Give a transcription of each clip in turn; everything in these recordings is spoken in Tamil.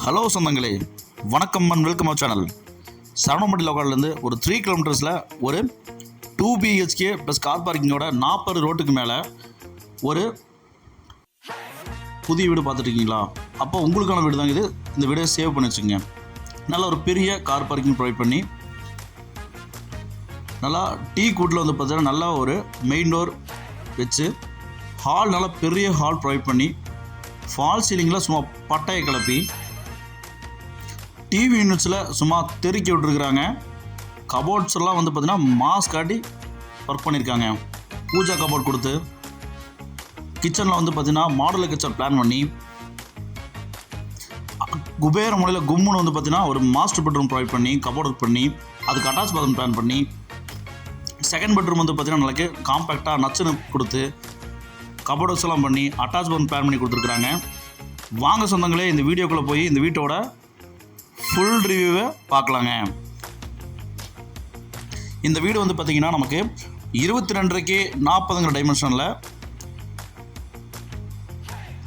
ஹலோ சொந்தங்களே. வணக்கம் and welcome our channel Saravanampatti லோக்கல்லேருந்து ஒரு த்ரீ கிலோமீட்டர்ஸில் ஒரு டூ பிஹெச்கே ப்ளஸ் கார் பார்க்கிங்கோட நாற்பது ரோட்டுக்கு மேலே ஒரு புதிய வீடு பார்த்துட்ருக்கீங்களா? அப்போ உங்களுக்கான வீடு தாங்க இது. இந்த வீடை சேவ் பண்ணி வச்சுங்க நல்ல ஒரு பெரிய கார் பார்க்கிங் ப்ரொவைட் பண்ணி நல்லா டீ கூட்டில் வந்து பார்த்தீங்கன்னா நல்லா ஒரு மெயின் டோர் வச்சு ஹால் நல்லா பெரிய ஹால் ப்ரொவைட் பண்ணி ஃபால் சீலிங்கில் சும்மா பட்டையை கிளப்பி டிவி யூனிட்ஸில் சும்மா தெருக்கி விட்டுருக்குறாங்க. கபோர்ட்ஸ் எல்லாம் வந்து பார்த்திங்கன்னா மாஸ் காட்டி ஒர்க் பண்ணியிருக்காங்க பூஜா கபோர்ட் கொடுத்து. கிச்சனில் வந்து பார்த்திங்கன்னா மாடல் கிச்சன் பிளான் பண்ணி. குபேர முறையில் கும்முன்னு வந்து பார்த்தீங்கன்னா ஒரு மாஸ்டர் பெட்ரூம் ப்ரொவைட் பண்ணி கபோர்ட் ஒர்க் பண்ணி அதுக்கு அட்டாச் பாத்ரூம் பிளான் பண்ணி. செகண்ட் பெட்ரூம் வந்து பார்த்திங்கன்னா நாளைக்கு காம்பேக்டாக நச்சுன்னு கொடுத்து கபோர்ட்ஸ் எல்லாம் பண்ணி அட்டாச் பாத்ரூம் பிளான் பண்ணி கொடுத்துருக்குறாங்க. வாங்க சொந்தங்களே இந்த வீடியோக்குள்ளே போய் இந்த வீட்டோட ஃபுல் ரிவ்யூவை பார்க்கலாங்க இந்த வீடு வந்து பார்த்தீங்கன்னா நமக்கு இருபத்தி ரெண்டரைக்கு நாற்பதுங்கிற டைமென்ஷனில்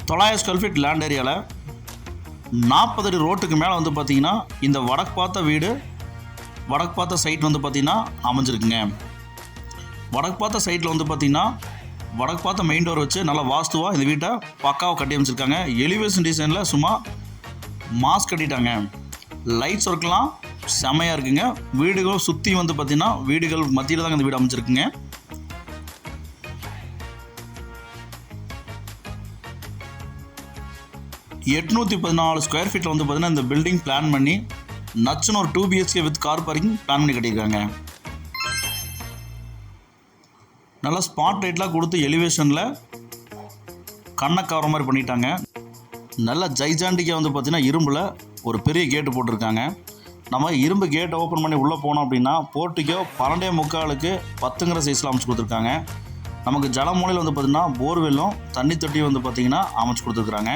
தொள்ளாயிரம் ஸ்கொயர் ஃபீட் லேண்ட் ஏரியாவில் நாற்பது அடி ரோட்டுக்கு மேலே வந்து பார்த்தீங்கன்னா இந்த வடக்கு பார்த்த வீடு வடக்கு பார்த்த சைட் வந்து பார்த்திங்கன்னா அமைஞ்சிருக்குங்க. வடக்கு பார்த்த சைட்டில் வந்து பார்த்திங்கன்னா வடக்கு பார்த்த மெயின் டோர் வச்சு நல்லா வாஸ்துவாக இந்த வீட்டை பக்காவாக கட்டி அமைச்சிருக்காங்க. எலிவேஷன் டிசைனில் சும்மா மாஸ்க் கட்டிட்டாங்க. லைட்ஸ் ஒர்க்லாம் செமையாக இருக்குங்க. வீடுகள் சுற்றி வந்து பார்த்தீங்கன்னா வீடுகள் மத்தியில் தாங்க இந்த வீடு அமைச்சிருக்குங்க எட்நூற்றி பதினாலு ஸ்கொயர் ஃபீட்டில் வந்து பார்த்தீங்கன்னா இந்த பில்டிங் பிளான் பண்ணி நச்சுன்னு ஒரு two BHK with car parking plan பண்ணி கட்டியிருக்காங்க. நல்லா ஸ்பாட் லைட்லாம் கொடுத்து எலிவேஷனில் கண்ணை கவர மாதிரி பண்ணிட்டாங்க. நல்ல ஜைஜாண்டிக்காக வந்து பார்த்தீங்கன்னா இரும்பில் ஒரு பெரிய கேட்டு போட்டிருக்காங்க. நம்ம இரும்பு கேட்டை ஓப்பன் பண்ணி உள்ளே போனோம் அப்படின்னா போர்ட்டிக்கோ பன்னெண்டே முக்காலுக்கு பத்துங்கிற சைஸில் அமைச்சு கொடுத்துருக்காங்க. நமக்கு ஜலமூலையில் வந்து பார்த்திங்கன்னா போர்வெல்லும் தண்ணி தொட்டியும் வந்து பார்த்திங்கன்னா அமைச்சு கொடுத்துருக்குறாங்க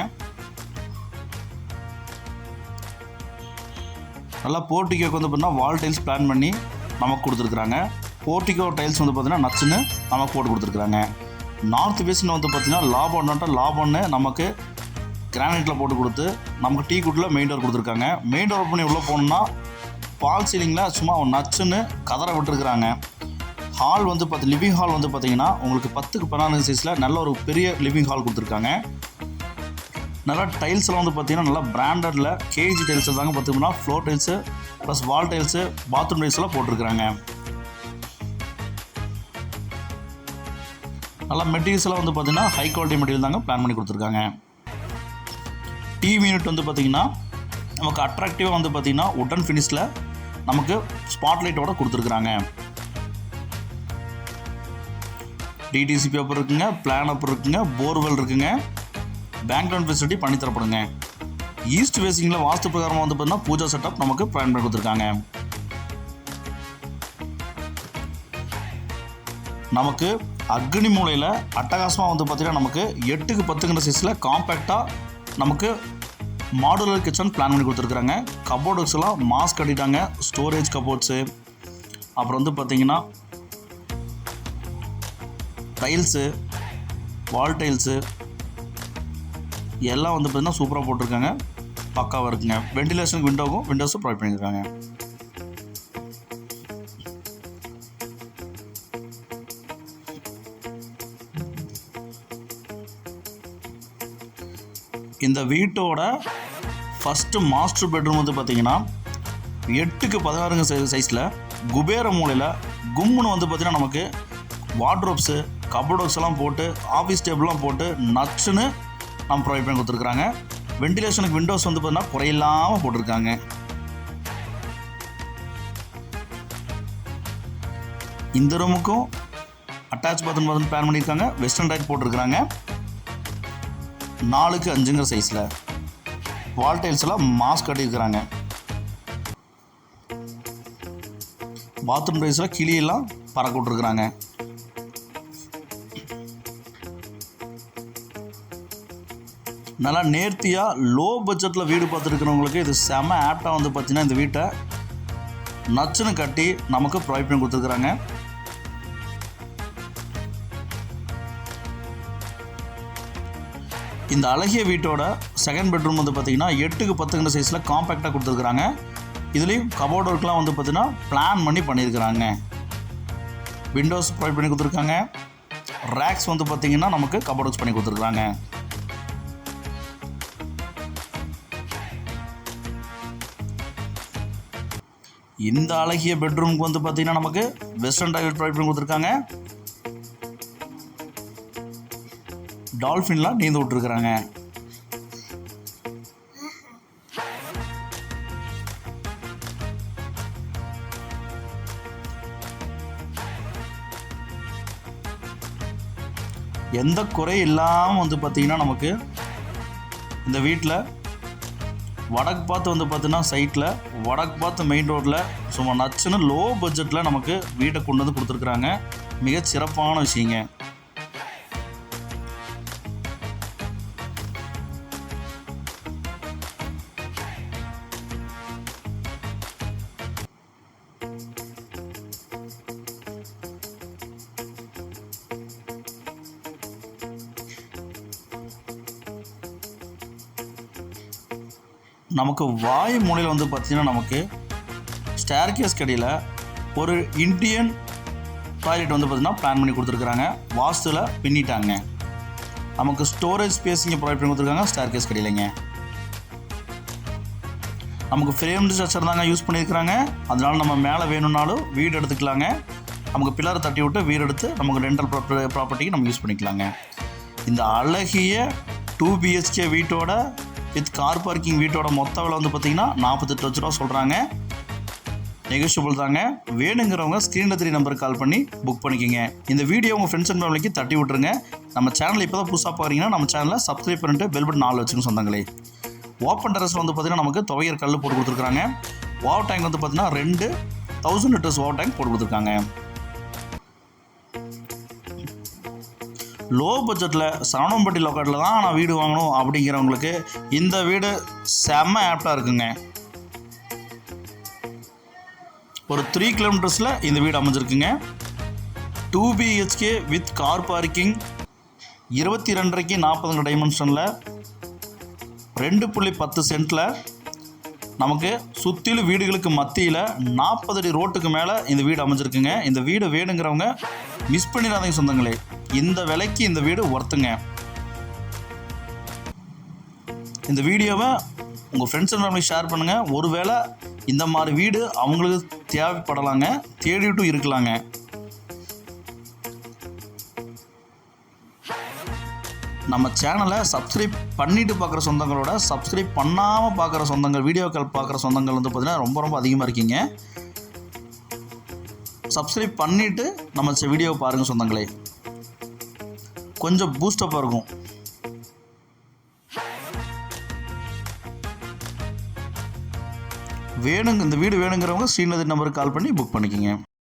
நல்லா போர்ட்டிக்கோக்கு வந்து பார்த்திங்கன்னா வால் டைல்ஸ் பிளான் பண்ணி நமக்கு கொடுத்துருக்குறாங்க. போர்ட்டிகோ டைல்ஸ் வந்து பார்த்திங்கன்னா நச்சுன்னு நமக்கு போட்டு கொடுத்துருக்குறாங்க. நார்த் வெஸ்ட்னு வந்து பார்த்தீங்கன்னா லாபம்னாட்டா லாபம்னு நமக்கு கிரானைட்டில் போட்டு கொடுத்து நமக்கு டீ குட்டில் மெயின் டோர் கொடுத்துருக்காங்க. மெயின் டோர் பண்ணி உள்ளே போகணுன்னா பால் சீலிங்கில் சும்மா ஒரு நச்சுன்னு கதற விட்டுருக்குறாங்க. ஹால் வந்து பார்த்து லிவிங் ஹால் வந்து பார்த்தீங்கன்னா உங்களுக்கு பத்துக்கு பதினாறு சைஸில் நல்ல ஒரு பெரிய லிவிங் ஹால் கொடுத்துருக்காங்க. நல்லா டைல்ஸ்லாம் வந்து பார்த்தீங்கன்னா நல்லா பிராண்டடில் கேஜி டைல்ஸ் தாங்க பார்த்தோம்னா floor tiles plus wall tiles bathroom டைல்ஸ்லாம் போட்டிருக்கிறாங்க நல்லா மெட்டீரியல்ஸ்லாம் வந்து பார்த்தீங்கன்னா ஹை குவாலிட்டி மெட்டீரியல் தாங்க பிளான் பண்ணி கொடுத்துருக்காங்க. டிவி யூனிட் வந்து பார்த்தீங்கன்னா நமக்கு அட்ராக்டிவாக வந்து பார்த்தீங்கன்னா உட்டன் ஃபினிஷில் நமக்கு ஸ்பாட்லைட்டோட கொடுத்துருக்குறாங்க. டிடிசி பேப்பர் இருக்குங்க பிளான் அப் இருக்குங்க போர்வெல் இருக்குங்க. பேங்க் லோன் ஃபெசிலிட்டி பண்ணி தரப்படுங்க ஈஸ்ட் ஃபேஸிங்கில் வாஸ்து பிரகாரமாக வந்து பார்த்தீங்கன்னா பூஜா செட்டப் நமக்கு பிளான் பண்ணி கொடுத்துருக்காங்க. நமக்கு அக்னி மூலையில் அட்டகாசமாக வந்து பார்த்திங்கன்னா நமக்கு எட்டுக்கு பத்துங்கிற சைஸில் காம்பேக்டாக நமக்கு மாடுலர் கிச்சன் பிளான் பண்ணி கொடுத்துருக்குறாங்க. கபோர்டுஸ்லாம் எல்லாம் மாஸ்க் கட்டிட்டாங்க. ஸ்டோரேஜ் கபோர்ட்ஸு அப்புறம் வந்து பார்த்திங்கன்னா டைல்ஸு வால் டைல்ஸு எல்லாம் வந்து பார்த்திங்கன்னா சூப்பராக போட்டிருக்காங்க. பக்காவாக இருக்குங்க. வெண்டிலேஷன் விண்டோவும் விண்டோஸும் ப்ரொவைட் பண்ணியிருக்காங்க. இந்த வீட்டோட ஃபஸ்ட்டு மாஸ்டர் பெட்ரூம் வந்து பார்த்தீங்கன்னா எட்டுக்கு பதினாறுங்க சைஸில் குபேர மூலையில் கும்முன்னு வந்து பார்த்திங்கன்னா நமக்கு வார்ட்ரோப்ஸு கபோர்ட்ஸ் எல்லாம் போட்டு ஆஃபீஸ் டேபிள்லாம் போட்டு நச்சுன்னு நம்ம ப்ரொவைட் பண்ணி கொடுத்துருக்குறாங்க. வெண்டிலேஷனுக்கு விண்டோஸ் வந்து பார்த்தீங்கன்னா குறையில்லாமல் போட்டிருக்காங்க. இந்த ரூமுக்கும் அட்டாச் பாத்ரூம் பாத்ரூம் பிளான் பண்ணியிருக்காங்க. வெஸ்டர்ன் டைட் போட்டிருக்கிறாங்க. நாலுக்கு அஞ்சுங்கிற சைஸில் வால் எல்லாம் மாஸ்க் கட்டியிருக்கிறாங்க. பாத்ரூம் டைல்ஸில் கிளியெல்லாம் பறக்க விட்ருக்குறாங்க நல்லா நேர்த்தியாக லோ பட்ஜெட்டில் வீடு பார்த்துருக்கிறவங்களுக்கு இது செம ஆப்டாக வந்து பார்த்தீங்கன்னா இந்த வீட்டை நச்சுன்னு கட்டி நமக்கு ப்ரொவைட் பண்ணி கொடுத்துருக்குறாங்க. இந்த அழகிய வீட்டோட செகண்ட் பெட்ரூம் வந்து பார்த்தீங்கன்னா எட்டுக்கு பத்துங்கிற சைஸில் காம்பேக்டாக கொடுத்துருக்குறாங்க. இதுலேயும் கபோர்ட் ஒர்க்லாம் வந்து பார்த்திங்கன்னா பிளான் பண்ணி பண்ணியிருக்கிறாங்க. விண்டோஸ் ப்ரொவைட் பண்ணி கொடுத்துருக்காங்க. ரேக்ஸ் வந்து பார்த்திங்கன்னா நமக்கு கபோர்ட் ஒர்க்ஸ் பண்ணி கொடுத்துருக்குறாங்க. இந்த அழகிய பெட்ரூமுக்கு வந்து பார்த்தீங்கன்னா நமக்கு வெஸ்டர்ன் டாய்லெட் ப்ரொவைட் பண்ணி கொடுத்துருக்காங்க. டால்ஃபின்லாம் நீந்து விட்டுருக்குறாங்க. எந்த குறையும் இல்லாமல் வந்து பார்த்திங்கன்னா நமக்கு இந்த வீட்டில் வடக்கு பார்த்து வந்து பார்த்தீங்கன்னா சைட்டில் வடக்கு பார்த்து மெயின் ரோட்டில் சும்மா நச்சுன்னு லோ பட்ஜெட்டில் நமக்கு வீட்டை கொண்டு வந்து கொடுத்துருக்குறாங்க. மிக சிறப்பான விஷயங்க. நமக்கு வாய் மூலையில் வந்து பார்த்திங்கன்னா நமக்கு ஸ்டேர்கேஸ் கடையில் ஒரு இந்தியன் டாய்லெட் வந்து பார்த்தீங்கன்னா பிளான் பண்ணி கொடுத்துருக்குறாங்க. வாஸ்துவில் பின்னிட்டாங்க. நமக்கு ஸ்டோரேஜ் ஸ்பேஸ் இங்கே ப்ரொவைட் பண்ணி கொடுத்துருக்காங்க ஸ்டேர்கேஸ் கடையிலங்க. நமக்கு ஃப்ரேம்டு ஸ்ட்ரக்சர் தாங்க யூஸ் பண்ணியிருக்கிறாங்க. அதனால் நம்ம மேலே வேணும்னாலும் வீடு எடுத்துக்கலாங்க. நமக்கு பில்லரை தட்டி விட்டு வீடு எடுத்து நமக்கு ரெண்டல் ப்ராப்பர்ட்டிக்கு நம்ம யூஸ் பண்ணிக்கலாங்க. இந்த அழகிய டூ பிஹெச்கே வீட்டோட வித் கார் பார்க்கிங் வீட்டோட மொத்த விலை வந்து பார்த்தீங்கன்னா நாற்பத்தெட்டு லட்ச ரூபா சொல்கிறாங்க நெகோஷியபிள் தாங்க. வேணுங்கிறவங்க ஸ்க்ரீனில் த்ரீ நம்பருக்கு கால் பண்ணி புக் பண்ணிக்கோங்க. இந்த வீடியோ உங்கள் ஃப்ரெண்ட்ஸ் அண்ட் ஃபேமிலிக்கு தட்டி விட்ருங்க நம்ம சேனல் இப்போ தான் புதுசாக பார்க்குறீங்கன்னா நம்ம சேனலை சப்ஸ்கிரைப் பண்ணிட்டு பெல் பட்டன் நாலு வச்சுக்கணும் சொந்தங்களே. ஓப்பன் டெரஸில் வந்து பார்த்தீங்கன்னா நமக்கு துவையர் கல் போட்டு கொடுத்துருக்காங்க வாவ் டேங்க் வந்து பார்த்தீங்கன்னா ரெண்டு தௌசண்ட் லிட்டர்ஸ் வாவ் டேங்க் போட்டு கொடுத்துருக்காங்க. லோ பட்ஜெட்டில் சரவணம்பட்டி லொக்கேட்டில் தான் நான் வீடு வாங்கணும் அப்படிங்கிறவங்களுக்கு இந்த வீடு செம்ம ஆப்டாக இருக்குங்க. ஒரு த்ரீ கிலோமீட்டர்ஸில் இந்த வீடு அமைஞ்சிருக்குங்க. Two BHK with car parking இருபத்தி ரெண்டரைக்கு நாற்பதுங்க டைமென்ஷனில் ரெண்டு புள்ளி பத்து சென்ட்டில் நமக்கு சுற்றிலும் வீடுகளுக்கு மத்தியில் நாற்பது அடி ரோட்டுக்கு மேலே இந்த வீடு அமைஞ்சிருக்குங்க. இந்த வீடு வேணுங்கிறவங்க மிஸ் பண்ணிடாதீங்க சொந்தங்களே. இந்த விலைக்கு இந்த வீடு ஒர்த்துங்க இந்த வீடியோவை உங்கள் ஃப்ரெண்ட்ஸ் அண்ட் ஃபேமிலி ஷேர் பண்ணுங்கள் ஒருவேளை இந்த மாதிரி வீடு அவங்களுக்கு தேவைப்படலாங்க தேடிட்டும் இருக்கலாங்க. நம்ம சேனலை சப்ஸ்கிரைப் பண்ணிட்டு பார்க்குற சொந்தங்களோட சப்ஸ்கிரைப் பண்ணாமல் பார்க்குற சொந்தங்கள் வீடியோக்கள் பார்க்குற சொந்தங்கள் வந்து பார்த்திங்கன்னா ரொம்ப ரொம்ப அதிகமாக இருக்கீங்க. சப்ஸ்கிரைப் பண்ணிவிட்டு நம்ம வீடியோவை பாருங்கள் சொந்தங்களே. கொஞ்சம் பூஸ்டப்பாக இருக்கும் வேணுங்க இந்த வீடு வேணுங்கிறவங்க ஸ்ரீநதி நம்பருக்கு கால் பண்ணி புக் பண்ணிக்கோங்க.